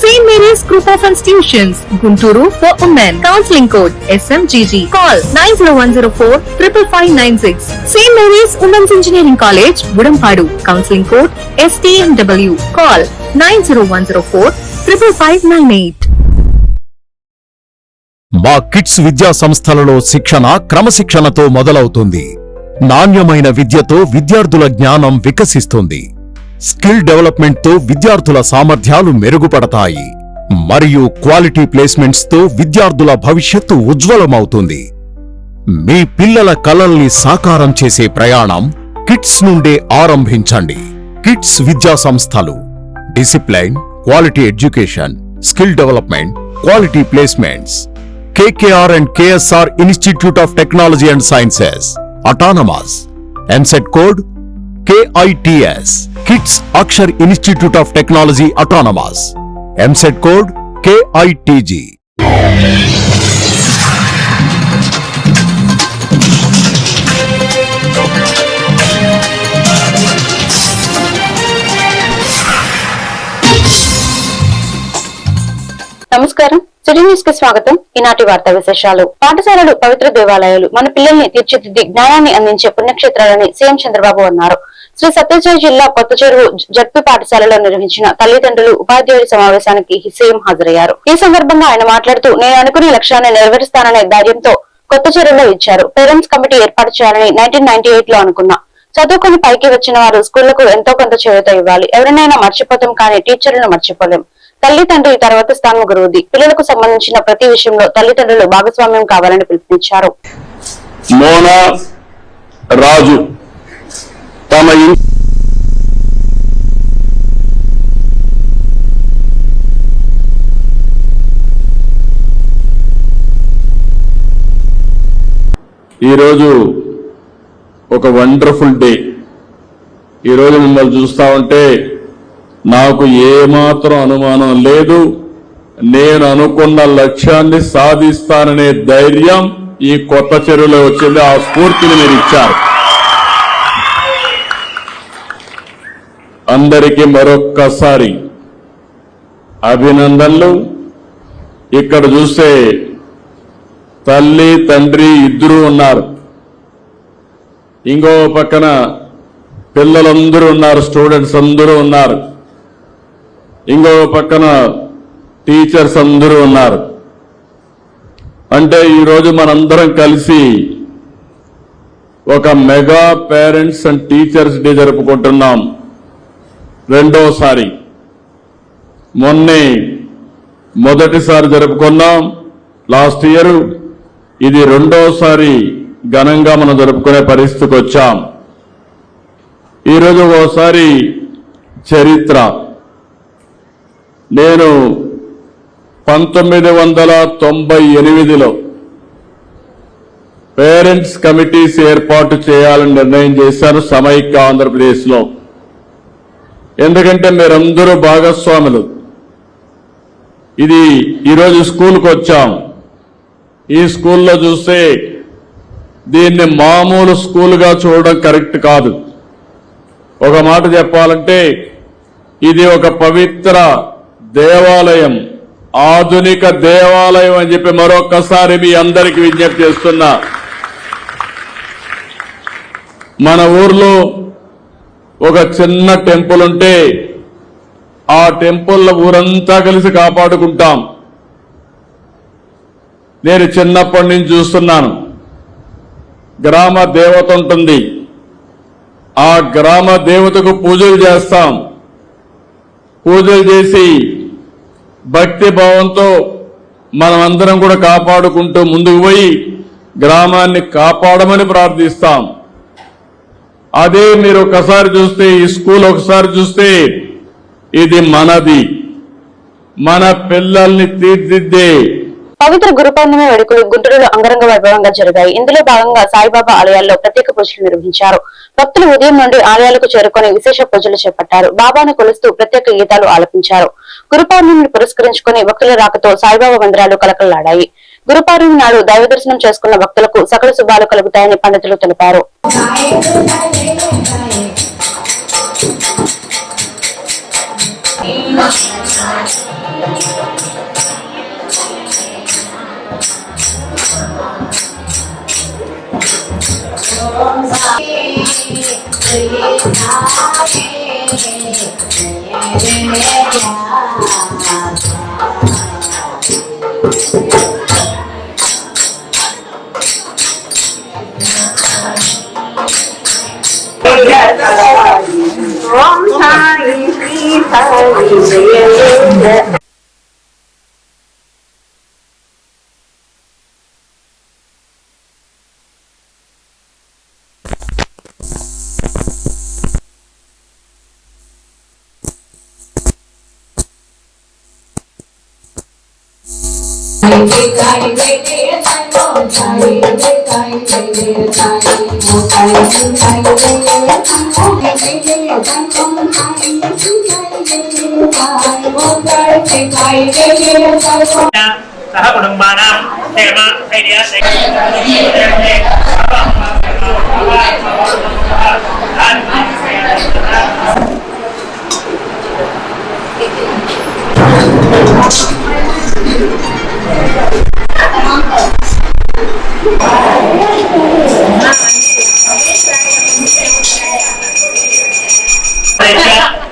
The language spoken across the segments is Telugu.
Saint Mary's group of institutions Guntur for women counselling code SMGG call nine zero one zero four triple five nine six Saint Mary's women's engineering college Udampadu counselling code STMW call nine zero one zero four triple five nine eight మా కిడ్స్ విద్యా సంస్థలలో శిక్షణ క్రమశిక్షణతో మొదలవుతుంది. నాణ్యమైన విద్యతో విద్యార్థుల జ్ఞానం వికసిస్తుంది. స్కిల్ డెవలప్మెంట్తో విద్యార్థుల సామర్థ్యాలు మెరుగుపడతాయి. మరియు క్వాలిటీ ప్లేస్మెంట్స్తో విద్యార్థుల భవిష్యత్తు ఉజ్వలమవుతుంది. మీ పిల్లల కలల్ని సాకారం చేసే ప్రయాణం కిట్స్ నుండే ఆరంభించండి. కిడ్స్ విద్యా సంస్థలు. Discipline quality education skill development quality placements. KKR and KSR institute of technology and sciences. Autonomous. EAMCET code KITS. KITS Akshar institute of technology autonomous EAMCET code KITG నమస్కారం. సిటీ న్యూస్కి స్వాగతం. ఈనాటి వార్తా విశేషాలు. పాఠశాలలు పవిత్ర దేవాలయాలు మన పిల్లల్ని తీర్చిదిద్ది జ్ఞానాన్ని అందించే పుణ్యక్షేత్రాలని సీఎం చంద్రబాబు అన్నారు. శ్రీ సత్యసాయి జిల్లా కొత్త చెరువు జడ్పీ పాఠశాలలో నిర్వహించిన తల్లిదండ్రులు ఉపాధ్యాయుల సమావేశానికి సీఎం హాజరయ్యారు. ఈ సందర్భంగా ఆయన మాట్లాడుతూ నేను అనుకునే లక్ష్యాన్ని నెరవేరుస్తాననే ధైర్యంతో కొత్త చెరువులో ఇచ్చారు. పేరెంట్స్ కమిటీ ఏర్పాటు చేయాలని నైన్టీన్ నైన్టీ ఎయిట్లో అనుకున్నా. చదువుకొని పైకి వచ్చిన వారు స్కూళ్ళకు ఎంతో కొంత చేయూత ఇవ్వాలి. ఎవరినైనా మర్చిపోతాం కానీ టీచర్లను మర్చిపోలేం. తల్లిదండ్రి తర్వాత స్థానం గురువుది పిల్లలకు సంబంధించిన ప్రతి విషయంలో తల్లిదండ్రులు భాగస్వామ్యం కావాలని పిలుపునిచ్చారు. మోనా రాజు తమ ఈరోజు ఒక వండర్ఫుల్ డే. ఈరోజు మిమ్మల్ని చూస్తా ఉంటే నాకు ఏమాత్రం అనుమానం లేదు. నేను అనుకున్న లక్ష్యాన్ని సాధిస్తాననే ధైర్యం ఈ కొత్త చెరువులో వచ్చింది. ఆ స్ఫూర్తిని మీరు ఇచ్చారు. అందరికీ మరొక్కసారి అభినందనలు. ఇక్కడ చూస్తే తల్లి తండ్రి ఇద్దరు ఉన్నారు. ఇంకో పక్కన పిల్లలందరూ ఉన్నారు స్టూడెంట్స్ అందరూ ఉన్నారు. ఇంకో పక్కన టీచర్స్ అందరూ ఉన్నారు. అంటే ఈరోజు మనందరం కలిసి ఒక mega parents and teachers day జరుపుకుంటున్నాం. రెండోసారి మొన్నే మొదటిసారి జరుపుకున్నాం. లాస్ట్ ఇయర్ ఇది రెండోసారి ఘనంగా మనం జరుపుకునే పరిస్థితికి వచ్చాం. ఈరోజు ఓసారి చరిత్ర. నేను పంతొమ్మిది వందల తొంభై ఎనిమిదిలో పేరెంట్స్ కమిటీస్ ఏర్పాటు చేయాలని నిర్ణయం చేశారు సమైక్య ఆంధ్రప్రదేశ్లో. ఎందుకంటే మీరందరూ భాగస్వాములు. ఇది ఈరోజు స్కూల్కి వచ్చాం. ఈ స్కూల్లో చూస్తే దీన్ని మామూలు స్కూల్గా చూడడం కరెక్ట్ కాదు. ఒక మాట చెప్పాలంటే ఇది ఒక పవిత్ర దేవాలయం ఆధునిక దేవాలయం అని చెప్పి మరొక్కసారి మీ అందరికీ విజ్ఞప్తి చేస్తున్నా. మన ఊర్లో ఒక చిన్న టెంపుల్ ఉంటే ఆ టెంపుల్ ఊరంతా కలిసి కాపాడుకుంటాం. నేను చిన్నప్పటి నుంచి చూస్తున్నాను. గ్రామ దేవత ఉంటుంది. ఆ గ్రామ దేవతకు పూజలు చేస్తాం. పూజలు చేసి భక్తి భావంతో మనమందరం కూడా కాపాడుకుంటూ ముందుకు పోయి గ్రామాన్ని కాపాడమని ప్రార్థిస్తాం. అదే మీరు ఒకసారి చూస్తే ఈ స్కూల్ ఒకసారి చూస్తే ఇది మనది. మన పిల్లల్ని తీర్చిద్దే. పవిత్ర గురు పౌర్ణమి వేడుకలు గుంటూరులో అంగరంగ వైభవంగా జరిగాయి. ఇందులో భాగంగా సాయిబాబా ఆలయాల్లో ప్రత్యేక పూజలు నిర్వహించారు. భక్తులు ఉదయం నుండి ఆలయాలకు చేరుకొని విశేష పూజలు చేపట్టారు. బాబాను కొలుస్తూ ప్రత్యేక గీతాలు ఆలపించారు. గురు పౌర్ణమిని పురస్కరించుకుని భక్తుల రాకతో సాయిబాబా మందిరాలు కలకలలాడాయి గురు నాడు దైవ దర్శనం చేసుకున్న భక్తులకు సకల శుభాలు కలుగుతాయని పండితులు తెలిపారు. Yeah. Yeah.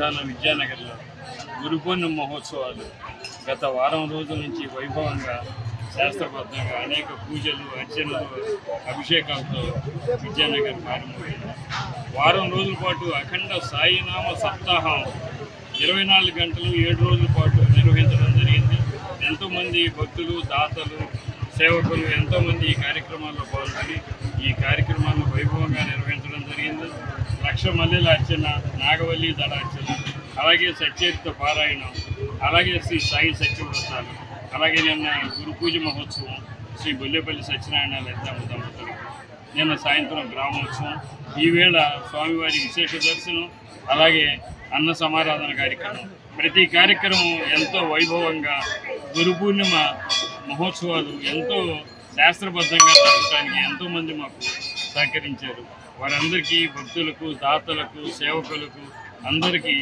సన్నిధాన విద్యానగర్లో గురు పూర్ణిమ మహోత్సవాలు గత వారం రోజుల నుంచి వైభవంగా శాస్త్రబద్ధంగా అనేక పూజలు అర్చనలు అభిషేకాలతో విద్యానగర్ ప్రారంభమైంది. వారం రోజుల పాటు అఖండ సాయినామ సప్తాహం ఇరవై నాలుగు గంటలు ఏడు రోజుల పాటు నిర్వహించడం జరిగింది. ఎంతోమంది భక్తులు దాతలు సేవకులు ఎంతోమంది ఈ కార్యక్రమాల్లో పాల్గొని ఈ కార్యక్రమాన్ని వైభవంగా నిర్వహించడం జరిగింది. లక్ష మల్లెల అర్చన నాగవల్లి దళ అర్చన అలాగే సచరిత పారాయణం అలాగే శ్రీ సాయి సత్యవ్రతాలు అలాగే నిన్న గురు పూజ మహోత్సవం శ్రీ బొల్లేపల్లి సత్యనారాయణ లలితమ్మ దంపతులు నిన్న సాయంత్రం గ్రామోత్సవం ఈవేళ స్వామివారి విశేష దర్శనం అలాగే అన్న సమారాధన కార్యక్రమం. ప్రతి కార్యక్రమం ఎంతో వైభవంగా గురు పూర్ణిమ మహోత్సవాలు ఎంతో శాస్త్రబద్ధంగా జరగడానికి ఎంతోమంది మాకు సహకరించారు. వారందరికీ భక్తులకు దాతలకు సేవకులకు అందరికీ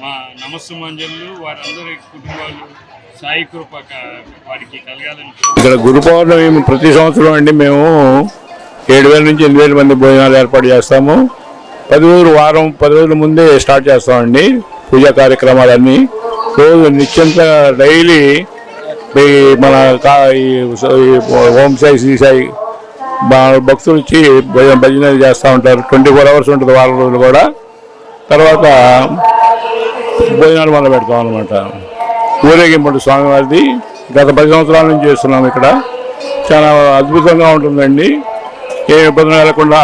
మా నమస్సుమాంజలు. వారందరి కుటుంబాలు సాయి కృప వారికి కలగాలని ఇక్కడ గురు పౌర్ణమి ప్రతి సంవత్సరం అండి మేము ఏడు వేల నుంచి ఎనిమిది వేల మంది భోజనాలు ఏర్పాటు చేస్తాము. పది రోజులు వారం పది రోజుల ముందే స్టార్ట్ చేస్తామండి పూజా కార్యక్రమాలన్నీ. రోజు నిత్యంత డైలీ మన కా- ఈ ఓం సాయి శ్రీ సాయి భక్తులు వచ్చి భజన భజనలు చేస్తూ ఉంటారు. ట్వంటీ ఫోర్ అవర్స్ ఉంటుంది వారం రోజులు కూడా. తర్వాత భోజనాలు మొదలు పెడతాం అనమాట ఊరేగింపు స్వామివారిది. గత పది సంవత్సరాల నుంచి చేస్తున్నాం ఇక్కడ. చాలా అద్భుతంగా ఉంటుందండి. ఏ ఇబ్బంది లేకుండా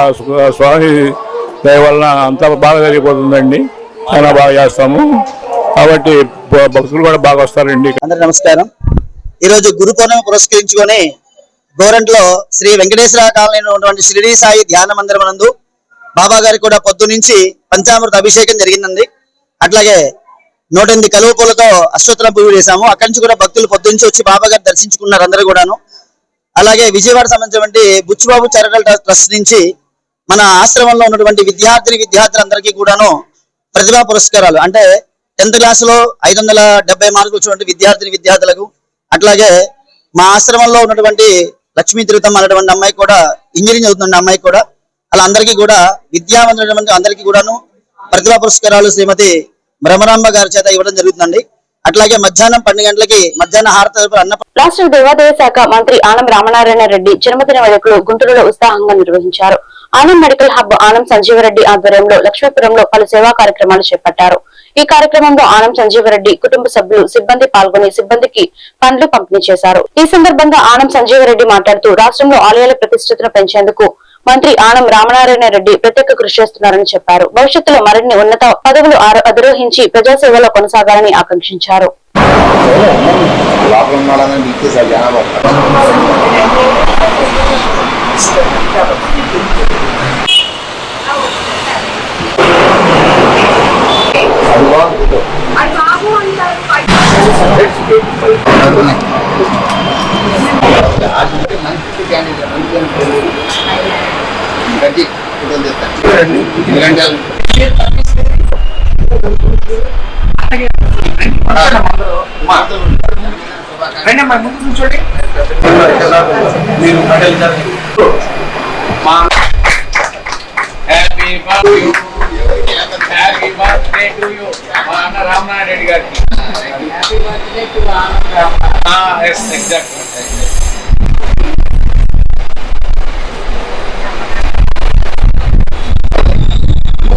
స్వామి దయ వలన అంతా బాగా జరిగిపోతుందండి. చాలా బాగా చేస్తాము. కాబట్టి భక్తులు కూడా బాగా వస్తారండి అందరికి నమస్కారం. ఈరోజు గురు పౌర్ణమి పురస్కరించుకొని గోరంట్లో శ్రీ వెంకటేశ్వర కాలనీలో ఉన్నటువంటి షిరిడి సాయి ధ్యాన మందిరం నందు బాబా గారికి కూడా పొద్దు నుంచి పంచామృత అభిషేకం జరిగిందండి. అట్లాగే నూట ఎనిమిది కలువ పూలతో అశ్వత్థన పూజ చేశాము. అక్కడి నుంచి కూడా భక్తులు పొద్దుంచి వచ్చి బాబా గారు దర్శించుకున్నారు అందరూ కూడాను. అలాగే విజయవాడ సంబంధించినటువంటి బుచ్చిబాబు చారిటబుల్ ట్రస్ట్ నుంచి మన ఆశ్రమంలో ఉన్నటువంటి విద్యార్థిని విద్యార్థులందరికీ కూడాను ప్రతిభా పురస్కారాలు. అంటే టెన్త్ క్లాస్లో ఐదు వందల డెబ్బై మార్కులు వచ్చినటువంటి విద్యార్థిని విద్యార్థులకు అట్లాగే మా ఆశ్రమంలో ఉన్నటువంటి లక్ష్మీ తిరుతం అనేటువంటి అమ్మాయి కూడా ఇంజనీరింగ్ చదువుతున్న అమ్మాయి కూడా అలా అందరికీ కూడా విద్యావంతులైనటువంటి అందరికీ కూడాను ప్రతిభా పురస్కారాలు శ్రీమతి భ్రమరాంబ గారి చేత ఇవ్వడం జరుగుతుందండి. అట్లాగే మధ్యాహ్నం పన్నెండు గంటలకి మధ్యాహ్న హారత అన్న రాష్ట్ర దేవాదాయ శాఖ మంత్రి ఆనం రామనారాయణ రెడ్డి జన్మదిన వేడుకలు గుంటూరులో ఉత్సాహంగా నిర్వహించారు. ఆనం మెడికల్ హబ్ ఆనం సంజీవరెడ్డి ఆధ్వర్యంలో లక్ష్మీపురంలో పలు సేవా కార్యక్రమాలు చేపట్టారు. ఈ కార్యక్రమంలో ఆనం సంజీవరెడ్డి కుటుంబ సభ్యులు సిబ్బంది పాల్గొని సిబ్బందికి పండ్లు పంపిణీ చేశారు. ఈ సందర్భంగా ఆనం సంజీవరెడ్డి మాట్లాడుతూ రాష్ట్రంలో ఆలయాల ప్రతిష్టతను పెంచేందుకు మంత్రి ఆనం రామనారాయణ రెడ్డి ప్రత్యేక కృషి చేస్తున్నారని చెప్పారు. భవిష్యత్తులో మరిన్ని ఉన్నత పదవులు అధిరోహించి ప్రజాసేవలో కొనసాగాలని ఆకాంక్షించారు. Happy birthday happy birthday to you మా అన్న రామనారాయణ రెడ్డి గారికి happy birthday to Anand yes exact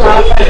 అదే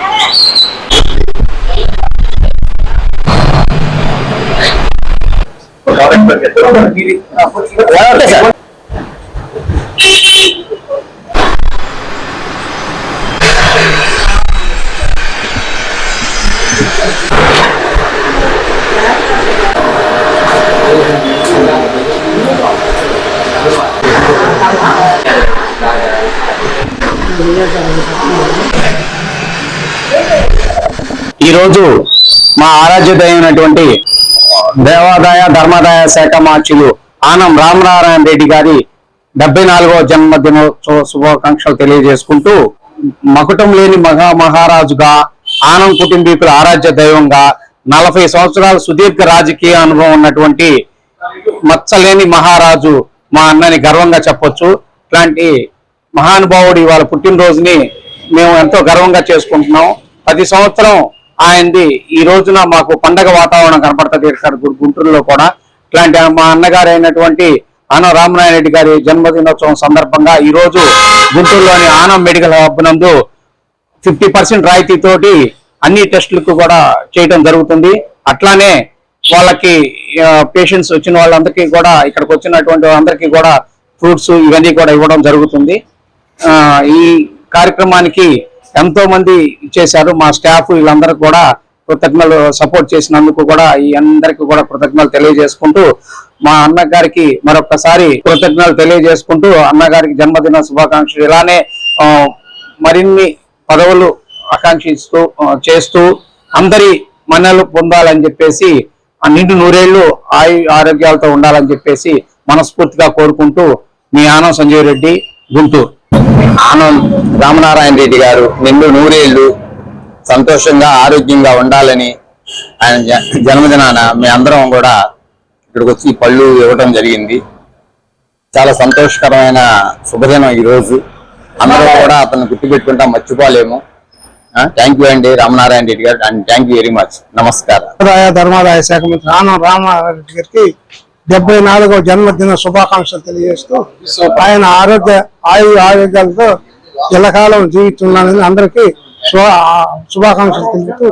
ఈరోజు మా ఆరాధ్య అయినటువంటి దేవాదాయ ధర్మాదాయ శాఖ మార్చులు ఆనం రామనారాయణ రెడ్డి గారి డెబ్బై నాలుగవ జన్మదినోత్సవ శుభాకాంక్షలు తెలియజేసుకుంటూ మకుటం లేని మహా మహారాజుగా ఆనం కుటుంబీకుల ఆరాధ్య దైవంగా నలభై సంవత్సరాల సుదీర్ఘ రాజకీయ అనుభవం ఉన్నటువంటి మచ్చలేని మహారాజు మా అన్నని గర్వంగా చెప్పొచ్చు. ఇట్లాంటి మహానుభావుడి వాళ్ళ పుట్టినరోజుని మేము ఎంతో గర్వంగా చేసుకుంటున్నాం. ప్రతి సంవత్సరం ఆయనది ఈ రోజున మాకు పండగ వాతావరణం కనపడుతుంది సార్ గుంటూరులో కూడా. ఇట్లాంటి మా అన్నగారు అయినటువంటి ఆనం రామనారాయణ రెడ్డి గారి జన్మదినోత్సవం సందర్భంగా ఈ రోజు గుంటూరులోని ఆనం మెడికల్ హబ్ నందు ఫిఫ్టీ పర్సెంట్ రాయితీతోటి అన్ని టెస్టులకు కూడా చేయడం జరుగుతుంది. అట్లానే వాళ్ళకి పేషెంట్స్ వచ్చిన వాళ్ళందరికీ కూడా ఇక్కడికి వచ్చినటువంటి వాళ్ళందరికీ కూడా ఫ్రూట్స్ ఇవన్నీ కూడా ఇవ్వడం జరుగుతుంది. ఈ కార్యక్రమానికి ఎంతో మంది ఇచ్చేశారు. మా స్టాఫ్ వీళ్ళందరూ కూడా కృతజ్ఞతలు సపోర్ట్ చేసినందుకు కూడా ఈ అందరికీ కూడా కృతజ్ఞతలు తెలియజేసుకుంటూ మా అన్నగారికి మరొకసారి కృతజ్ఞతలు తెలియజేసుకుంటూ అన్నగారికి జన్మదిన శుభాకాంక్షలు. ఇలానే మరిన్ని పదవులు ఆకాంక్షిస్తూ చేస్తూ అందరి మన్నలు పొందాలని చెప్పేసి ఆ నిండు నూరేళ్ళు ఆయు ఆరోగ్యాలతో ఉండాలని చెప్పేసి మనస్ఫూర్తిగా కోరుకుంటూ మీ ఆనం సంజయ్ రెడ్డి గుంటూరు. ఆనం రామనారాయణ రెడ్డి గారు నిండు నూరేళ్ళు సంతోషంగా ఆరోగ్యంగా ఉండాలని ఆయన జన్మదినాన మీ అందరం కూడా ఇక్కడికి వచ్చి పళ్ళు ఇవ్వడం జరిగింది. చాలా సంతోషకరమైన శుభదినం ఈ రోజు అందరూ కూడా అతను గుర్తుపెట్టుకుంటా మర్చిపోలేము. థ్యాంక్ యూ అండి Ramanarayana Reddy garu and thank you very much నమస్కారం. ధర్మాదాయ శాఖ మంత్రి ఆనం రామారెడ్డి గారికి డెబ్బై నాలుగవ జన్మదిన శుభాకాంక్షలు తెలియజేస్తూ ఆయన ఆరోగ్య ఆయు ఆరోగ్యాలతో ఎల్లకాలం జీవిస్తున్నానని అందరికీ శుభ శుభాకాంక్షలు తెలుపుతూ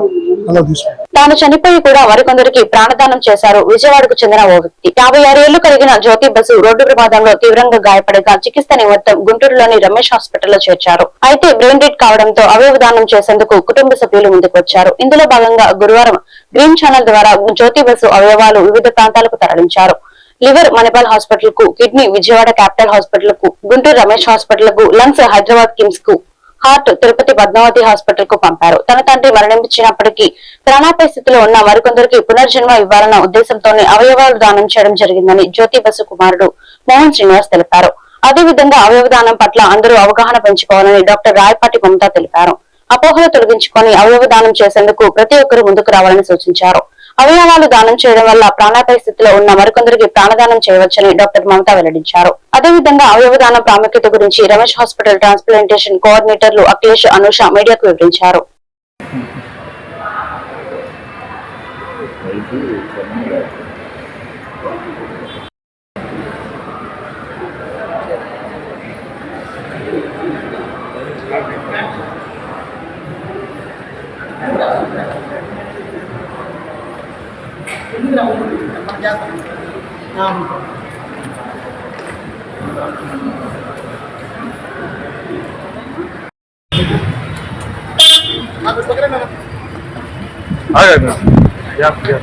తీసుకుంటాం తాను చనిపోయి కూడా మరికొందరికి ప్రాణదానం చేశారు. విజయవాడకు చెందిన ఓ వ్యక్తి. యాభై ఆరేళ్ళు కలిగిన జ్యోతి బస్సు రోడ్డు ప్రమాదంలో తీవ్రంగా గాయపడగా చికిత్స నిమిత్తం గుంటూరులోని రమేష్ హాస్పిటల్లో చేర్చారు. అయితే బ్రెయిన్ డెడ్ కావడంతో అవయవ దానం చేసేందుకు కుటుంబ సభ్యులు ముందుకు వచ్చారు ఇందులో భాగంగా గురువారం గ్రీన్ ఛానల్ ద్వారా జ్యోతి బస్సు అవయవాలు వివిధ ప్రాంతాలకు తరలించారు. లివర్ మణిపాల్ హాస్పిటల్కు కిడ్నీ విజయవాడ క్యాపిటల్ హాస్పిటల్కు గుంటూరు రమేష్ హాస్పిటల్కు లంగ్స్ హైదరాబాద్ కిమ్స్కు హార్ట్ తిరుపతి పద్మావతి హాస్పిటల్కు పంపారు. తన తండ్రి మరణించినప్పటికీ ప్రాణాపాయ స్థితిలో ఉన్న మరికొందరికి పునర్జన్మ ఇవ్వాలన్న ఉద్దేశంతోనే అవయవాలు దానం చేయడం జరిగిందని జ్యోతి బసు కుమారుడు మోహన్ శ్రీనివాస్ తెలిపారు. అదేవిధంగా అవయవదానం పట్ల అందరూ అవగాహన పెంచుకోవాలని డాక్టర్ రాయపాటి మమత తెలిపారు. అపోహలు తొలగించుకొని అవయవ దానం చేసేందుకు ప్రతి ఒక్కరూ ముందుకు రావాలని సూచించారు. అవయవాలు దానం చేయడం వల్ల ప్రాణాపాయ స్థితిలో ఉన్న మరికొందరికి ప్రాణదానం చేయవచ్చని డాక్టర్ మమత వెల్లడించారు. అదేవిధంగా అవయవదానం ప్రాముఖ్యత గురించి రమేష్ హాస్పిటల్ ట్రాన్స్ప్లాంటేషన్ కోఆర్డినేటర్లు అఖిలేష్ అనుష మీడియాకు వివరించారు. Hayır mı? Yap yap.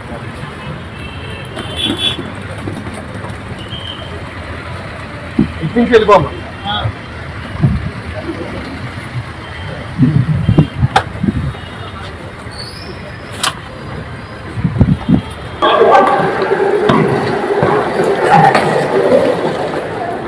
İkinci elbama. Ha.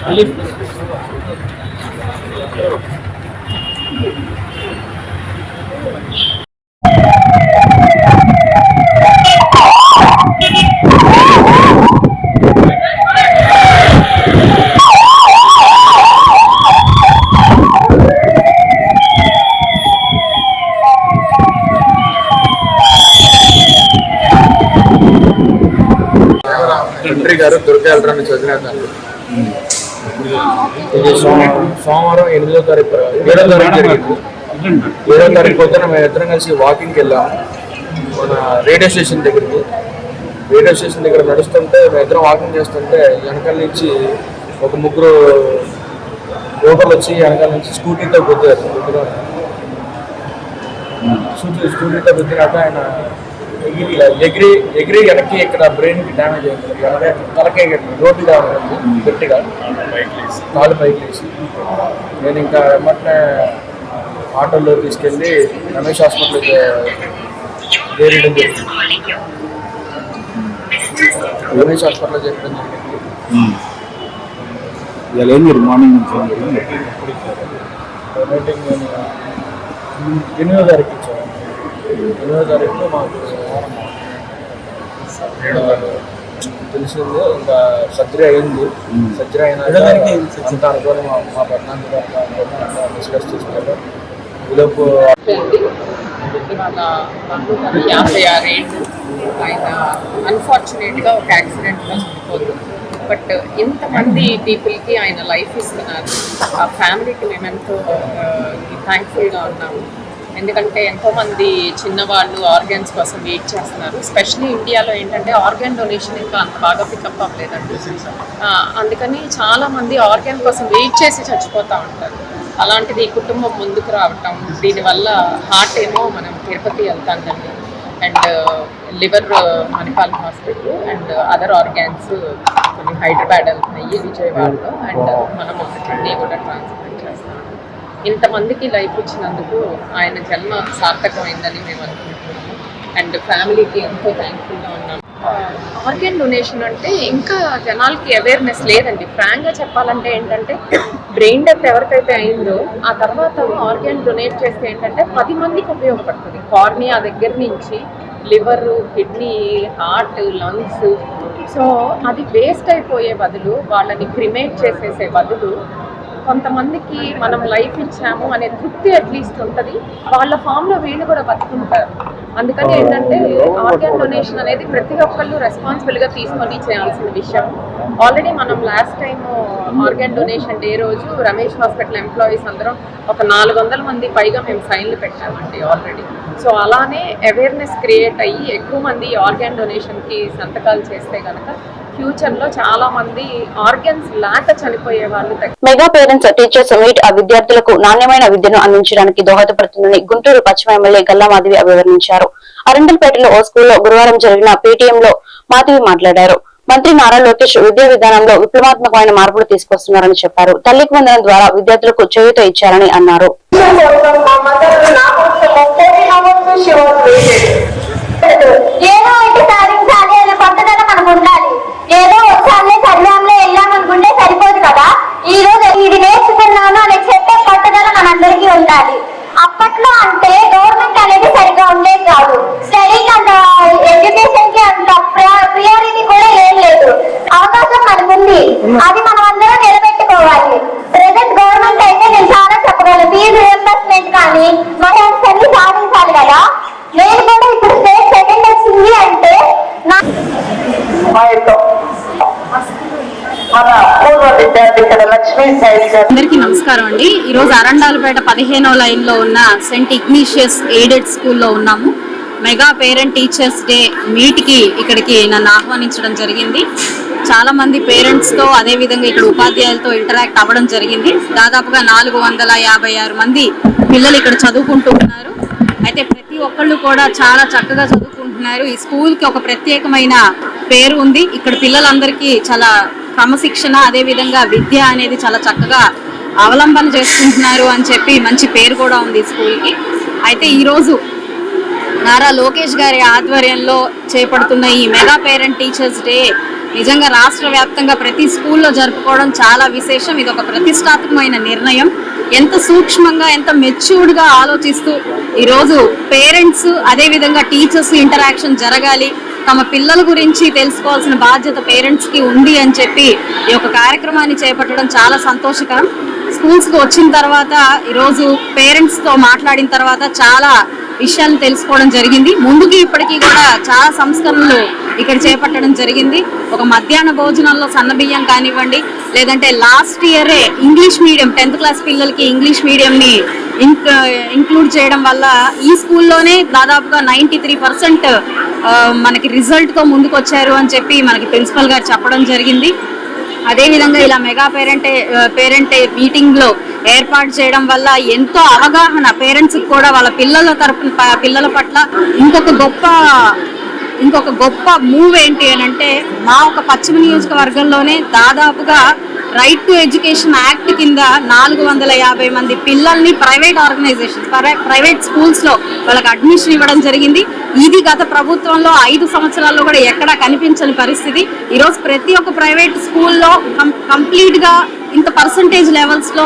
తండ్రి గారు దుర్గాలరాన్ని చదివేదాన్ని ఇది సోమవారం సోమవారం ఎనిమిదో తారీఖు ఏడో తారీఖు జరిగింది. ఏడో తారీఖు పొద్దున మేము ఇద్దరం కలిసి వాకింగ్కి వెళ్ళాము మన రేడియో స్టేషన్ దగ్గరికి. రేడియో స్టేషన్ దగ్గర నడుస్తుంటే మేము ఇద్దరం వాకింగ్ చేస్తుంటే వెనకాల నుంచి ఒక ముగ్గురు యువకులు వచ్చి వెనకాల నుంచి స్కూటీతో గుద్దారు. ముగ్గురు స్కూటీ స్కూటీతో గుద్దినాక ఆయన ఎగిరి ఎగిరి వెనక్కి ఇక్కడ బ్రెయిన్కి డ్యామేజ్ అయింది తలకే రోడ్డు డ్యామేజ్ గట్టిగా. కాలు పైకి వేసి నేను ఇంకా వెంటనే ఆటోలో తీసుకెళ్ళి రమేష్ హాస్పిటల్కి చేరడం జరిగింది. రమేష్ హాస్పిటల్లో చేరడం జరిగింది. మార్నింగ్ నుంచి నేను ఎనిమిదో తారీఖు ఇచ్చాను. ఎనిమిదో మాకు తెలిసింది. ఇంకా సర్జరీ అయింది సర్జరీ అయినాక అంతా అనుకోని మా మా పట్టణానికి డిస్కస్ చేసుకున్నారు యాభై ఆరేళ్ళు ఆయన అన్ఫార్చునేట్గా ఒక యాక్సిడెంట్లో చనిపోతుంది. బట్ ఇంతమంది పీపుల్కి ఆయన లైఫ్ ఇస్తున్నారు. ఆ ఫ్యామిలీకి మేము ఎంతో థ్యాంక్ఫుల్గా ఉన్నాము. ఎందుకంటే ఎంతోమంది చిన్నవాళ్ళు ఆర్గన్స్ కోసం వెయిట్ చేస్తున్నారు. స్పెషలీ ఇండియాలో ఏంటంటే ఆర్గాన్ డొనేషన్ ఇంకా అంత బాగా పికప్ అవ్వలేదండి. అందుకని చాలామంది ఆర్గాన్ కోసం వెయిట్ చేసి చచ్చిపోతూ ఉంటారు. అలాంటిది ఈ కుటుంబం ముందుకు రావటం దీనివల్ల హార్ట్ ఏమో మనం Tirupati వెళ్తాందండి. And liver Manipal hospital and other organs కొన్ని హైదరాబాద్ వెళ్తున్నాయి విజయవాడలో. అండ్ మనం ఒక కిడ్నీ కూడా చేస్తాం ఇంతమందికి లైఫ్ ఇచ్చినందుకు ఆయన జన్మ సార్థకమైందని మేము అనుకుంటున్నాము. అండ్ ఫ్యామిలీకి ఎంతో థ్యాంక్ఫుల్గా ఉన్నాం ఆర్గాన్ డొనేషన్ అంటే ఇంకా జనాలకి అవేర్నెస్ లేదండి. ఫ్రాంక్గా చెప్పాలంటే ఏంటంటే బ్రెయిన్ డెత్ ఎవరికైతే అయిందో ఆ తర్వాత ఆర్గాన్ డొనేట్ చేస్తే ఏంటంటే పది మందికి ఉపయోగపడుతుంది. కార్నియా దగ్గర నుంచి liver kidney heart lungs. So అది వేస్ట్ అయిపోయే బదులు వాళ్ళని క్రిమేట్ చేసేసే బదులు కొంతమందికి మనం లైఫ్ ఇచ్చాము అనే తృప్తి అట్లీస్ట్ ఉంటుంది. వాళ్ళ ఫామ్లో వీళ్ళు కూడా బతుకుంటారు. అందుకని ఏంటంటే ఆర్గాన్ డొనేషన్ అనేది ప్రతి ఒక్కళ్ళు రెస్పాన్సిబుల్గా తీసుకొని చేయాల్సిన విషయం. ఆల్రెడీ మనం last time organ donation day రోజు రమేష్ హాస్పిటల్ ఎంప్లాయీస్ అందరం ఒక నాలుగు వందల మంది పైగా మేము సైన్లు పెట్టామండి ఆల్రెడీ సో అలానే అవేర్నెస్ క్రియేట్ అయ్యి ఎక్కువ మంది ఆర్గాన్ డొనేషన్కి సంతకాలు చేస్తే కనుక ఫ్యూచర్లో చాలా మంది ఆర్గన్స్ లేక చనిపోయే వాళ్ళు మెగా పేరెంట్స్ టీచర్స్ మీట్ ఆ విద్యార్థులకు నాణ్యమైన విద్యను అందించడానికి దోహదపడుతుందని గుంటూరు పశ్చిమ ఎమ్మెల్యే గల్లా మాధవి అభివర్ణించారు. అరండల్పేటలో ఓ స్కూల్లో గురువారం జరిగిన పీటీఎం లో మాధవి మాట్లాడారు. మంత్రి నారా లోకేష్ విద్యా విధానంలో విప్లవాత్మకమైన మార్పులు తీసుకొస్తున్నారని చెప్పారు. తల్లికి వందనం ద్వారా విద్యార్థులకు చేయూత ఇచ్చారని అన్నారు ఏదో ఒకటి సాధించాలి అనే పట్టుదల మనకు ఉండాలి ఏదో ఒకసారి చదివాంలో వెళ్ళామనుకుంటే సరిపోదు కదా ఈ రోజు ఇది నేర్చుకున్నాను అని చెప్పే పట్టుదల మనందరికీ ఉండాలి అప్పట్లో అంటే గవర్నమెంట్ అనేది సరిగా ఉండేది కాదు స్టడీకి అంత ఎడ్యుకేషన్కి అంత ప్రియారిటీ కూడా ఏం లేదు అవకాశం మనకుంది అది మనం అందరం నిలబెట్టుకోవాలి ప్రెసెంట్ గవర్నమెంట్ అయితే నేను చాలా చెప్పగలను ఫీజు రియంబర్స్మెంట్ కానీ మరి అన్ని సాధించాలి కదా నేను కూడా ఇప్పుడు స్టేట్ సెకండ్ వచ్చింది అంటే నా మన పూర్వ విద్యార్థి ఇక్కడ లక్ష్మీ సైన్స్ అందరికీ నమస్కారం అండి. ఈరోజు అరండాలపేట పదిహేనో లైన్లో ఉన్న సెంట్ ఇగ్నీషియస్ ఎయిడెడ్ స్కూల్లో ఉన్నాము. మెగా పేరెంట్ టీచర్స్ డే మీట్కి ఇక్కడికి నన్ను ఆహ్వానించడం జరిగింది. చాలా మంది పేరెంట్స్తో అదే విధంగా ఇక్కడ ఉపాధ్యాయులతో ఇంటరాక్ట్ అవ్వడం జరిగింది. దాదాపుగా నాలుగు వందల యాభై ఆరు మంది పిల్లలు ఇక్కడ చదువుకుంటూ ఉన్నారు. అయితే ప్రతి ఒక్కళ్ళు కూడా చాలా చక్కగా చదువుకుంటున్నారు. ఈ స్కూల్కి ఒక ప్రత్యేకమైన పేరు ఉంది. ఇక్కడ పిల్లలందరికీ చాలా క్రమశిక్షణ అదే విధంగా విద్య అనేది చాలా చక్కగా అవలంబన చేసుకుంటున్నారు అని చెప్పి మంచి పేరు కూడా ఉంది స్కూల్కి. అయితే ఈరోజు నారా లోకేష్ గారి ఆధ్వర్యంలో చేపడుతున్న ఈ మెగా పేరెంట్ టీచర్స్ డే నిజంగా రాష్ట్ర వ్యాప్తంగా ప్రతి స్కూల్లో జరుపుకోవడం చాలా విశేషం. ఇది ఒక ప్రతిష్టాత్మకమైన నిర్ణయం. ఎంత సూక్ష్మంగా ఎంత మెచ్యూర్డ్గా ఆలోచిస్తూ ఈరోజు పేరెంట్స్ అదేవిధంగా టీచర్స్ ఇంటరాక్షన్ జరగాలి. తమ పిల్లల గురించి తెలుసుకోవాల్సిన బాధ్యత పేరెంట్స్కి ఉంది అని చెప్పి ఈ యొక్క కార్యక్రమాన్ని చేపట్టడం చాలా సంతోషకరం. స్కూల్స్కి వచ్చిన తర్వాత ఈరోజు పేరెంట్స్తో మాట్లాడిన తర్వాత చాలా విషయాలు తెలుసుకోవడం జరిగింది. ముందుకి ఇప్పటికీ కూడా చాలా సంస్కరణలు ఇక్కడ చేపట్టడం జరిగింది. ఒక మధ్యాహ్న భోజనంలో సన్నబియ్యం కానివ్వండి లేదంటే లాస్ట్ ఇయరే ఇంగ్లీష్ మీడియం టెన్త్ క్లాస్ పిల్లలకి ఇంగ్లీష్ మీడియంని ఇంక్లూడ్ చేయడం వల్ల ఈ స్కూల్లోనే దాదాపుగా నైంటీ త్రీ పర్సెంట్ మనకి రిజల్ట్తో ముందుకు వచ్చారు అని చెప్పి మనకి ప్రిన్సిపల్ గారు చెప్పడం జరిగింది. అదే విధంగా ఇలా మెగా పేరెంట్ పేరెంట్ మీటింగ్లో ఏర్పాటు చేయడం వల్ల ఎంతో అవగాహన పేరెంట్స్ కూడా వాళ్ళ పిల్లల తరపున పిల్లల పట్ల ఇంకొక గొప్ప ఇంకొక గొప్ప మూవ్ ఏంటి అని అంటే మా ఒక పశ్చిమ నియోజకవర్గంలోనే దాదాపుగా రైట్ టు ఎడ్యుకేషన్ యాక్ట్ కింద నాలుగు వందల యాభై మంది పిల్లల్ని ప్రైవేట్ ఆర్గనైజేషన్ ప్రైవేట్ స్కూల్స్లో వాళ్ళకి అడ్మిషన్ ఇవ్వడం జరిగింది. ఇది గత ప్రభుత్వంలో ఐదు సంవత్సరాల్లో కూడా ఎక్కడా కనిపించని పరిస్థితి. ఈరోజు ప్రతి ఒక్క ప్రైవేట్ స్కూల్లో కంప్లీట్గా ఇంత పర్సంటేజ్ లెవెల్స్లో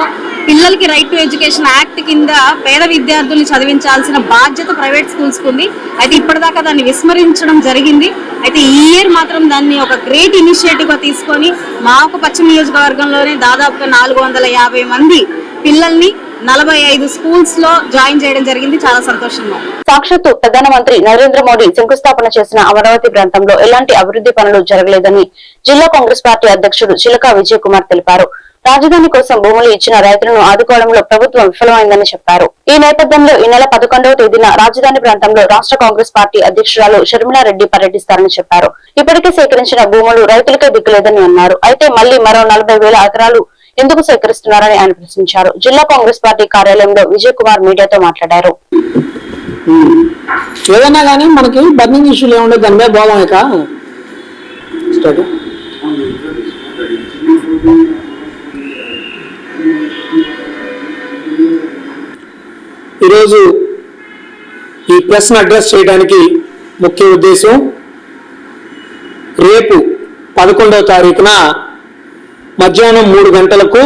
పిల్లలకి రైట్ టు ఎడ్యుకేషన్ యాక్ట్ కింద పేద విద్యార్థుల్ని చదివించాల్సిన బాధ్యత ప్రైవేట్ స్కూల్స్కు ఉంది. అయితే ఇప్పటిదాకా దాన్ని విస్మరించడం జరిగింది. అయితే ఈ ఇయర్ మాత్రం దాన్ని ఒక గ్రేట్ ఇనిషియేటివ్గా తీసుకొని మా ఒక పశ్చిమ నియోజకవర్గంలోనే దాదాపుగా నాలుగు వందల యాభై మంది పిల్లల్ని నలభై ఐదు స్కూల్స్లో జాయిన్ చేయడం జరిగింది. చాలా సంతోషంగా సాక్షాత్తు ప్రధానమంత్రి నరేంద్ర మోడీ శంకుస్థాపన చేసిన అమరావతి ప్రాంతంలో ఎలాంటి అభివృద్ధి పనులు జరగలేదని జిల్లా కాంగ్రెస్ పార్టీ అధ్యక్షుడు చిలకా విజయ్ కుమార్ తెలిపారు. రాజధాని కోసం భూములు ఇచ్చిన రైతులను ఆదుకోవడంలో ప్రభుత్వం విఫలమైందని చెప్పారు. ఈ నేపథ్యంలో ఈ నెల పదకొండవ తేదీన రాజధాని ప్రాంతంలో రాష్ట్ర కాంగ్రెస్ పార్టీ అధ్యక్షురాలు షర్మిలారెడ్డి పర్యటిస్తారని చెప్పారు. ఇప్పటికే సేకరించిన భూములు రైతులకే దిక్కులేదని అన్నారు. అయితే మళ్ళీ మరో నలభై వేల ఎకరాలు ఎందుకు సేకరిస్తున్నారని ఆయన ప్రశ్నించారు. జిల్లా కాంగ్రెస్ పార్టీ కార్యాలయంలో విజయ్ కుమార్ మీడియాతో మాట్లాడారు. ఏదైనా కానీ మనకి బర్నింగ్ ఇష్యూలు ఏముండే దాని మీద పోదాం ఇక. ఈరోజు ఈ ప్రశ్న అడ్రస్ చేయడానికి ముఖ్య ఉద్దేశం రేపు పదకొండవ తారీఖున మధ్యాహ్నం మూడు గంటలకు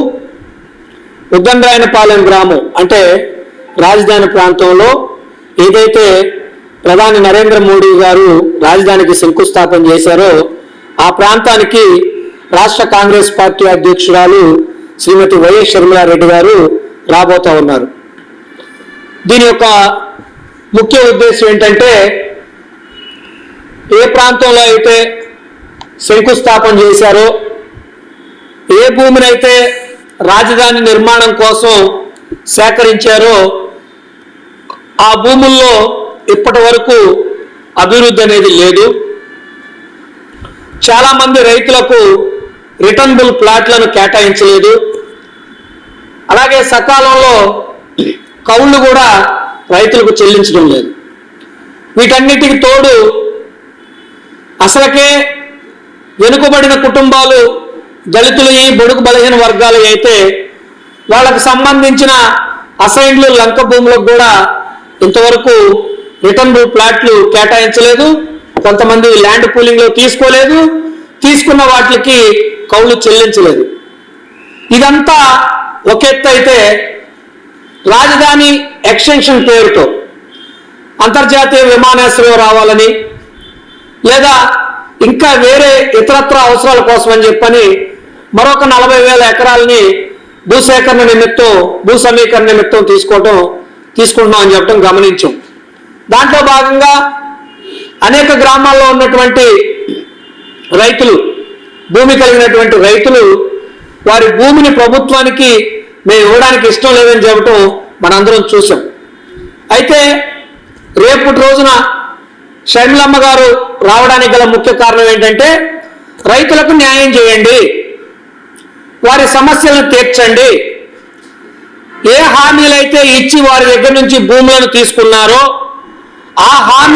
ఉద్దండ్రాయనపాలెం గ్రామం అంటే రాజధాని ప్రాంతంలో ఏదైతే ప్రధాని నరేంద్ర మోడీ గారు రాజధానికి శంకుస్థాపన చేశారో ఆ ప్రాంతానికి రాష్ట్ర కాంగ్రెస్ పార్టీ అధ్యక్షురాలు శ్రీమతి వైఎస్ షర్మిలారెడ్డి గారు రాబోతా ఉన్నారు. దీని యొక్క ముఖ్య ఉద్దేశం ఏంటంటే ఏ ప్రాంతంలో అయితే శంకుస్థాపన చేశారో ఏ భూమినైతే రాజధాని నిర్మాణం కోసం సేకరించారో ఆ భూముల్లో ఇప్పటి వరకు అభివృద్ధి అనేది లేదు. చాలామంది రైతులకు రిటర్నబుల్ ప్లాట్లను కేటాయించలేదు. అలాగే సకాలంలో కౌళ్ళు కూడా రైతులకు చెల్లించడం లేదు. వీటన్నిటికి తోడు అసలకే వెనుకబడిన కుటుంబాలు దళితులు బొడుగు బలహీన వర్గాలు అయితే వాళ్ళకు సంబంధించిన అసైన్లు లంక భూములకు కూడా ఇంతవరకు రిటర్న్ ప్లాట్లు కేటాయించలేదు. కొంతమంది ల్యాండ్ పూలింగ్లో తీసుకోలేదు. తీసుకున్న వాటికి కౌలు చెల్లించలేదు. ఇదంతా ఒక ఎత్తు అయితే రాజధాని ఎక్స్టెన్షన్ పేరుతో అంతర్జాతీయ విమానాశ్రయం రావాలని లేదా ఇంకా వేరే ఇతరత్ర అవసరాల కోసం అని చెప్పని మరొక నలభై వేల ఎకరాలని భూసేకరణ నిమిత్తం భూ సమీకరణ నిమిత్తం తీసుకోవటం తీసుకుంటున్నాం అని చెప్పడం గమనించాం. దాంట్లో భాగంగా అనేక గ్రామాల్లో ఉన్నటువంటి రైతులు భూమి కలిగినటువంటి రైతులు వారి భూమిని ప్రభుత్వానికి మేము ఇవ్వడానికి ఇష్టం లేదని చెప్పటం మనందరం చూసాం. అయితే రేపటి రోజున షర్మిలమ్మ గారు రావడానికి గల ముఖ్య కారణం ఏంటంటే రైతులకు న్యాయం చేయండి. వారి సమస్యలను తీర్చండి. ఏ హామీలైతే ఇచ్చి వారి దగ్గర నుంచి భూములను తీసుకున్నారో ఆ హామీ